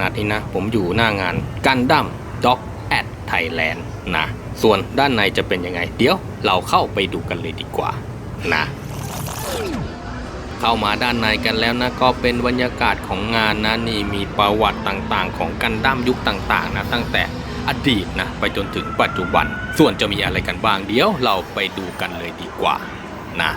นาดนี้นะ ผมอยู่หน้างานกันดั้มด็อกแอดไทยแลนด์นะ ส่วนด้านในจะเป็นยังไง เดี๋ยวเราเข้าไปดูกันเลยดีกว่านะ เข้ามาด้านในกันแล้วนะ ก็เป็นบรรยากาศของงานนะ นี่มีประวัติต่างๆ ของกันดั้มยุคต่างๆ นะ ตั้งแต่อดีตนะไปจนถึงปัจจุบัน ส่วนจะมีอะไรกันบ้างเดี๋ยวเราไปดูกันเลยดีกว่านะ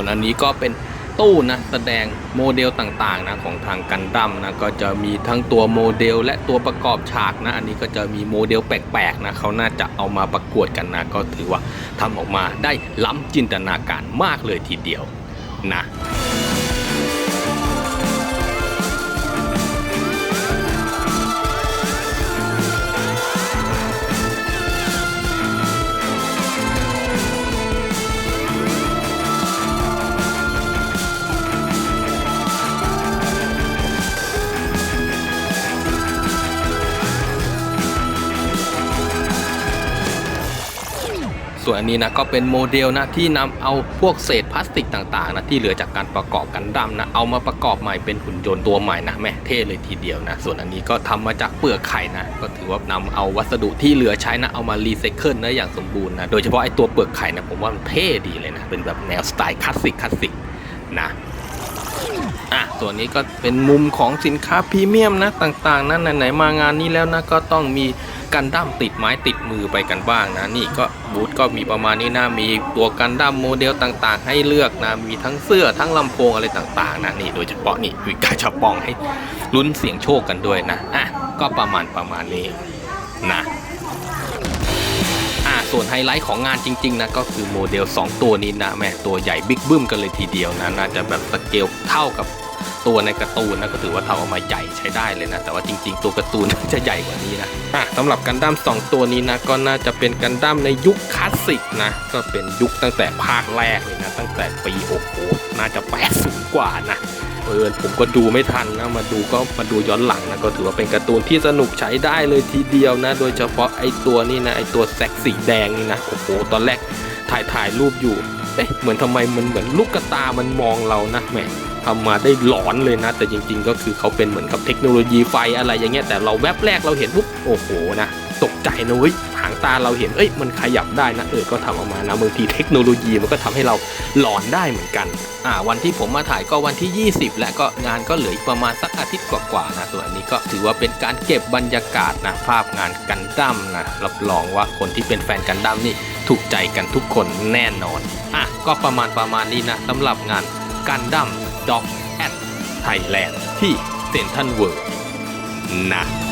นอันนี้ก็เป็นตู้นะแสดงโมเดลต่างๆนะของทางกันดั้มนะก็จะมีทั้งตัวโมเดล และตัวประกอบฉากนะ อันนี้ก็จะมีโมเดลแปลกๆนะเขาน่าจะเอามาประกวดกันนะก็ถือว่าทำออกมาได้ล้ำจินตนาการมากเลยทีเดียวนะ ส่วนอันนี้นะก็เป็นโมเดลนะที่นำเอาพวกเศษพลาสติกต่างๆนะที่เหลือจากการประกอบกันดั้มนะเอามาประกอบใหม่เป็นหุ่นยนต์ตัวใหม่นะแม่เท่เลยทีเดียวนะส่วนอันนี้ก็ทำมาจากเปลือกไข่นะก็ถือว่านำเอาวัสดุที่เหลือใช้นะเอามารีไซเคิลนะอย่างสมบูรณ์นะโดยเฉพาะไอ้ตัวเปลือกไข่นะผมว่ามันเท่ดีเลยนะเป็นแบบแนวสไตล์คลาสสิกคลาสสิกนะอะส่วนนี้ก็เป็นมุมของสินค้าพรีเมียมนะต่างๆนะไหนๆมางานนี้แล้วนะก็ต้องมี กันดั้มติดไม้ติดมือไปกันบ้างนะนี่ก็บูธก็มีประมาณนี้นะมีตัวกันดั้มโมเดลต่างๆ ให้เลือกนะมีทั้งเสื้อทั้งลำโพงอะไรต่างๆนะนี่โดยเฉพาะนี่มีกาชาปองให้ลุ้นเสียงโชคกันด้วยนะอะก็ประมาณประมาณนี้นะอ่าส่วนไฮไลท์ของงานจริงๆนะก็คือโมเดล 2 ตัวนี้นะแม่ตัวใหญ่บิ๊กบึ้มกันเลยทีเดียวนะน่าจะแบบสเกลเท่ากับ ตัวในการ์ตูนนะก็ถือว่าท่าเอามาใหญ่ใช้ได้เลยนะ แต่ว่าจริง ๆ ตัวการ์ตูนจะใหญ่กว่านี้นะอะสำหรับกันดั้ม2 ตัวนี้นะก็น่าจะเป็นกันดั้มในยุคคลาสสิกนะก็เป็นยุคตั้งแต่ภาคแรกเลยนะตั้งแต่ปีโอ้โหน่าจะ80กว่านะเออผมก็ดูไม่ทันนะมาดูก็มาดูย้อนหลังนะก็ถือว่าเป็นการ์ตูนที่สนุกใช้ได้เลยทีเดียวนะ โดยเฉพาะไอ้ตัวนี่นะไอ้ตัวแซกสีแดงนี่นะโอ้โหตอนแรกถ่ายถ่ายรูปอยู่เอ๊ะเหมือนทำไมมันเหมือนลูกกระตามันมองเรานะแหม ทำมาได้หลอนเลยนะ แต่จริง ๆ ก็คือเขาเป็นเหมือนกับเทคโนโลยีไฟอะไรอย่างเงี้ยแต่เราแวบแรกเราเห็นปุ๊บโอ้โหนะตกใจนะเว้ยหางตาเราเห็นเอ้ยมันขยับได้นะเออก็ทำออกมานะบางทีเทคโนโลยีมันก็ทำให้เราหลอนได้เหมือนกันอ่าวันที่ผมมาถ่ายก็วันที่ 20 และก็งานก็เหลืออีกประมาณสักอาทิตย์กว่าๆนะส่วนนี้ก็ถือว่าเป็นการเก็บบรรยากาศนะภาพงานกันดั้มนะรับรองว่าคนที่เป็นแฟนกันดั้มนี่ถูกใจกันทุกคนแน่นอนอะก็ประมาณประมาณนี้นะสำหรับงานกันดั้ม ด็อกแอดไทยแลนด์ที่เซนทัลเวิร์นะ